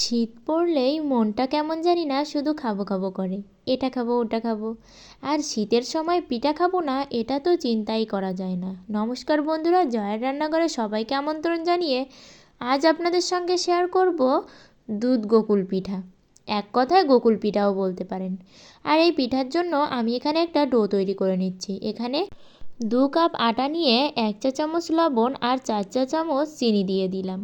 শীত পড়লেই মনটা কেমন জানি না শুধু খাব খাব করে। এটা খাব, ওটা খাব। আর শীতের সময় পিঠা খাব না, এটা তো চিন্তাই করা যায় না। নমস্কার বন্ধুরা, জয়ের রান্নাঘরে সবাইকে আমন্ত্রণ জানিয়ে আজ আপনাদের সঙ্গে শেয়ার করব দুধ গোকুল পিঠা। এক কথায় গোকুল পিঠাও বলতে পারেন। আর এই পিঠার জন্য আমি এখানে একটা ডো তৈরি করে নিচ্ছি। এখানে দু কাপ আটা নিয়ে এক চা চামচ লবণ আর চার চা চামচ চিনি দিয়ে দিলাম।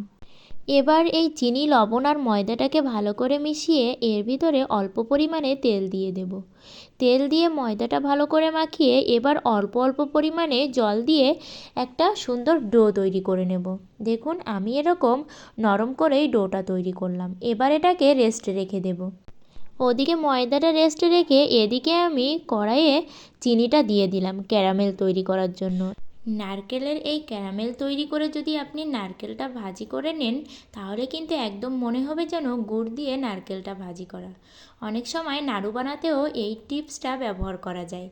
এবার এই চিনি, লবণ আর ময়দাটাকে ভালো করে মিশিয়ে এর ভিতরে অল্প পরিমাণে তেল দিয়ে দেব। তেল দিয়ে ময়দাটা ভালো করে মাখিয়ে এবার অল্প অল্প পরিমাণে জল দিয়ে একটা সুন্দর ডো তৈরি করে নেব। দেখুন, আমি এরকম নরম করেই ডোটা তৈরি করলাম। এবার এটাকে রেস্টে রেখে দেব। ওদিকে ময়দাটা রেস্টে রেখে এদিকে আমি কড়াইয়ে চিনিটা দিয়ে দিলাম ক্যারামেল তৈরি করার জন্য। নারকেলের এই ক্যারামেল তৈরি করে যদি আপনি নারকেলটা ভাজি করে নেন, তাহলে কিন্তু একদম মনে হবে যেন গুড় দিয়ে নারকেলটা ভাজি করা। অনেক সময় নাড়ু বানাতেও এই টিপসটা ব্যবহার করা যায়।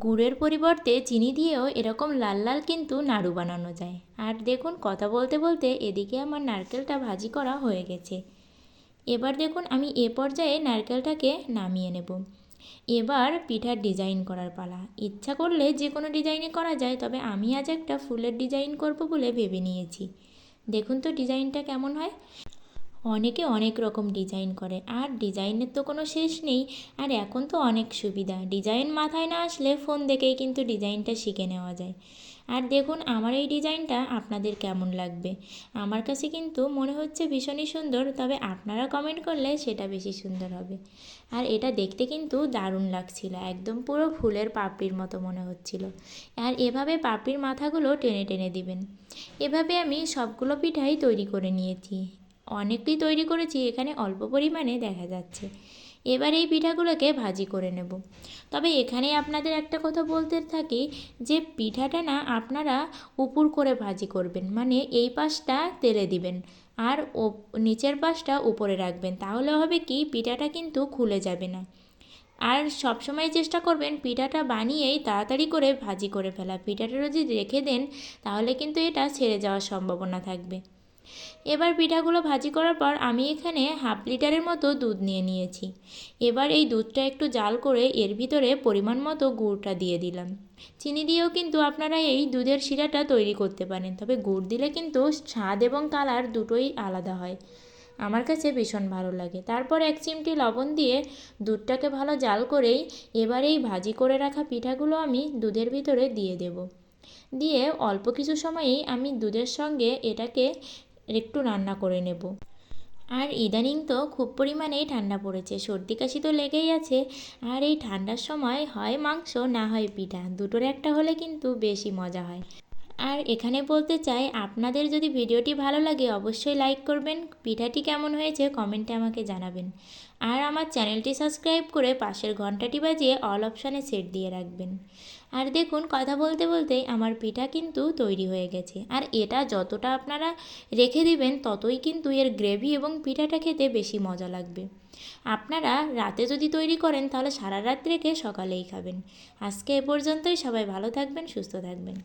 গুড়ের পরিবর্তে চিনি দিয়েও এরকম লাল লাল কিন্তু নাড়ু বানানো যায়। আর দেখুন, কথা বলতে বলতে এদিকে আমার নারকেলটা ভাজি করা হয়ে গেছে। এবার দেখুন, আমি এ পর্যায়ে নারকেলটাকে নামিয়ে নেব। এবার পিঠার ডিজাইন করার পালা। ইচ্ছা করলে যে কোনো ডিজাইনে করা যায়, তবে আমি আজ একটা ফুলের ডিজাইন করব বলে ভেবে নিয়েছি। দেখুন তো ডিজাইনটা কেমন হয়। অনেকে অনেক রকম ডিজাইন করে। আর ডিজাইনের তো কোনো শেষ নেই। আর এখন তো অনেক সুবিধা। ডিজাইন মাথায় না আসলে ফোন দেখেই কিন্তু ডিজাইনটা শিখে নেওয়া যায়। আর দেখুন, আমার এই ডিজাইনটা আপনাদের কেমন লাগবে? আমার কাছে কিন্তু মনে হচ্ছে ভীষণই সুন্দর, তবে আপনারা কমেন্ট করলে সেটা বেশি সুন্দর হবে। আর এটা দেখতে কিন্তু দারুণ লাগছিল। একদম পুরো ফুলের পাপড়ির মতো মনে হচ্ছিল। আর এভাবে পাপড়ির মাথাগুলো টেনে টেনে দিবেন। এভাবে আমি সবগুলো পিঠাই তৈরি করে নিয়েছি। অনেকই তৈরি করেছি, এখানে অল্প পরিমাণে দেখা যাচ্ছে। এবার এই পিঠাগুলোকে ভাজি করে নেব। তবে এখানে আপনাদের একটা কথা বলতে থাকি, যে পিঠাটা না আপনারা উপুর করে ভাজি করবেন মানে এই পাশটা তেলে দিবেন আর ও নিচের পাশটা উপরে রাখবেন, তাহলে হবে কি পিঠাটা কিন্তু খুলে যাবে না। আর সবসময় চেষ্টা করবেন পিঠাটা বানিয়েই তাড়াতাড়ি করে ভাজি করে ফেলা। পিঠাটা যদি রেখে দেন, তাহলে কিন্তু এটা ছেড়ে যাওয়ার সম্ভাবনা থাকবে। এবার পিঠাগুলো ভাজি করার পর আমি এখানে হাফ লিটারের মতো দুধ নিয়ে নিয়েছি। এবার এই দুধটা একটু জাল করে এর ভিতরে পরিমাণ মতো গুড়টা দিয়ে দিলাম। চিনি দিয়েও কিন্তু আপনারা এই দুধের শিরাটা তৈরি করতে পারেন, তবে গুড় দিলে কিন্তু স্বাদ এবং কালার দুটোই আলাদা হয়। আমার কাছে ভীষণ ভালো লাগে। তারপর এক চিমটি লবণ দিয়ে দুধটাকে ভালো জাল করেই এবার এই ভাজি করে রাখা পিঠাগুলো আমি দুধের ভিতরে দিয়ে দেব। দিয়ে অল্প কিছু সময়েই আমি দুধের সঙ্গে এটাকে একটু রান্না করে নেব। আর ইদানিং তো খুব পরিমাণেই ঠান্ডা পড়েছে, সর্দি কাশি তো লেগেই আছে। আর এই ঠান্ডার সময় হয় মাংস, না হয় পিঠা, দুটোর একটা হলে কিন্তু বেশি মজা হয়। আর এখানে বলতে চাই, আপনাদের যদি ভিডিওটি ভালো লাগে অবশ্যই লাইক করবেন। পিঠাটি কেমন হয়েছে কমেন্টে আমাকে জানাবেন। আর আমার চ্যানেলটি সাবস্ক্রাইব করে পাশের ঘন্টাটি বাজিয়ে অল অপশানে সেট দিয়ে রাখবেন। আর দেখুন, কথা বলতে বলতেই আমার পিঠা কিন্তু তৈরি হয়ে গেছে। আর এটা যতটা আপনারা রেখে দিবেন, ততই কিন্তু এর গ্রেভি এবং পিঠাটা খেতে বেশি মজা লাগবে। আপনারা রাতে যদি তৈরি করেন, তাহলে সারা রাত রেখে সকালেই খাবেন। আজকে এ পর্যন্তই, সবাই ভালো থাকবেন, সুস্থ থাকবেন।